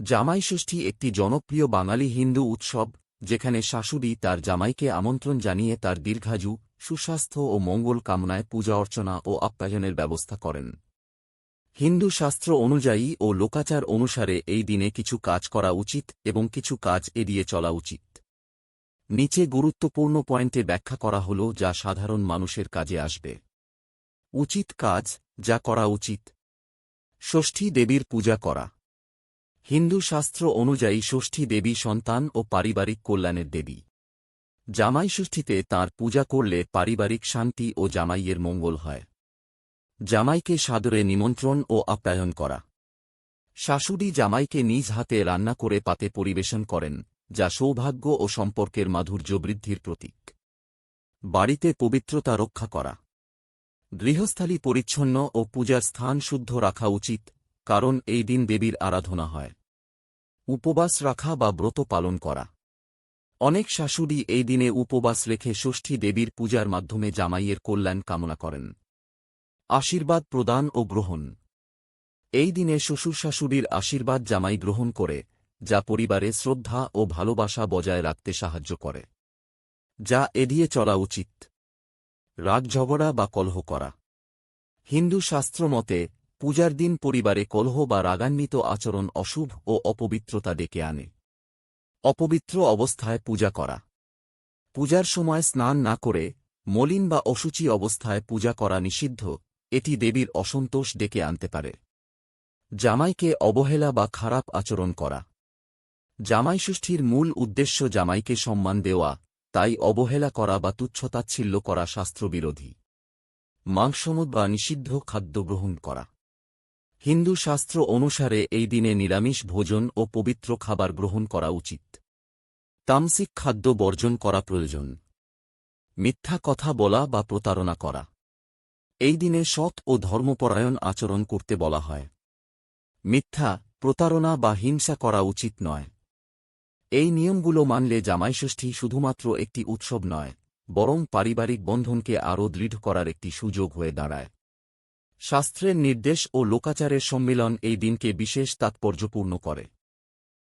জামাই ষষ্ঠী একটি জনপ্রিয় বাঙালি হিন্দু উৎসব, যেখানে শাশুড়ি তার জামাইকে আমন্ত্রণ জানিয়ে তার দীর্ঘায়ু, সুস্বাস্থ্য ও মঙ্গল কামনায় পূজা অর্চনা ও আপ্যায়নের ব্যবস্থা করেন। হিন্দু শাস্ত্র অনুযায়ী ও লোকাচার অনুসারে এই দিনে কিছু কাজ করা উচিত এবং কিছু কাজ এড়িয়ে চলা উচিত। নিচে গুরুত্বপূর্ণ পয়েন্টে ব্যাখ্যা করা হল যা সাধারণ মানুষের কাজে আসবে। উচিত কাজ যা করা উচিত। ষষ্ঠী দেবীর পূজা করা। হিন্দু শাস্ত্র অনুযায়ী ষষ্ঠী দেবী সন্তান ও পারিবারিক কল্যাণের দেবী। জামাই ষষ্ঠীতে তাঁর পূজা করলে পারিবারিক শান্তি ও জামাইয়ের মঙ্গল হয়। জামাইকে সাদরে নিমন্ত্রণ ও আপ্যায়ন করা। শাশুড়ি জামাইকে নিজ হাতে রান্না করে পাতে পরিবেশন করেন, যা সৌভাগ্য ও সম্পর্কের মাধুর্য বৃদ্ধির প্রতীক। বাড়িতে পবিত্রতা রক্ষা করা। গৃহস্থালী পরিচ্ছন্ন ও পূজার স্থান শুদ্ধ রাখা উচিত, কারণ এই দিন দেবীর আরাধনা হয়। উপবাস রাখা বা ব্রত পালন করা। অনেক শাশুড়ি এই দিনে উপবাস রেখে ষষ্ঠী দেবীর পূজার মাধ্যমে জামাইয়ের কল্যাণ কামনা করেন। আশীর্বাদ প্রদান ও গ্রহণ। এই দিনে শ্বশুর শাশুড়ির আশীর্বাদ জামাই গ্রহণ করে, যা পরিবারে শ্রদ্ধা ও ভালোবাসা বজায় রাখতে সাহায্য করে। যা এড়িয়ে চলা উচিত। রাগ ঝগড়া বা কলহ করা। হিন্দু শাস্ত্র মতে পূজার দিন পরিবারে কলহ বা রাগান্বিত আচরণ অশুভ ও অপবিত্রতা ডেকে আনে। অপবিত্র অবস্থায় পূজা করা। পূজার সময় স্নান না করে, মলিন বা অসুচি অবস্থায় পূজা করা নিষিদ্ধ, এটি দেবীর অসন্তোষ ডেকে আনতে পারে। জামাইকে অবহেলা বা খারাপ আচরণ করা। জামাই ষষ্ঠীর মূল উদ্দেশ্য জামাইকে সম্মান দেওয়া, তাই অবহেলা করা বা তুচ্ছতাচ্ছিল্য করা শাস্ত্রবিরোধী। মাংসমদ বা নিষিদ্ধ খাদ্য গ্রহণ করা। হিন্দু শাস্ত্র অনুসারে এই দিনে নিরামিষ ভোজন ও পবিত্র খাবার গ্রহণ করা উচিত। তামসিক খাদ্য বর্জন করা প্রয়োজন। মিথ্যা কথা বলা বা প্রতারণা করা। এই দিনে সৎ ও ধর্মপরায়ণ আচরণ করতে বলা হয়। মিথ্যা, প্রতারণা বা হিংসা করা উচিত নয়। এই নিয়মগুলো মানলে জামাইষষ্ঠী শুধুমাত্র একটি উৎসব নয়, বরং পারিবারিক বন্ধনকে আরও দৃঢ় করার একটি সুযোগ হয়ে দাঁড়ায়। শাস্ত্রের নির্দেশ ও লোকাচারের সম্মিলন এই দিনকে বিশেষ তাৎপর্যপূর্ণ করে।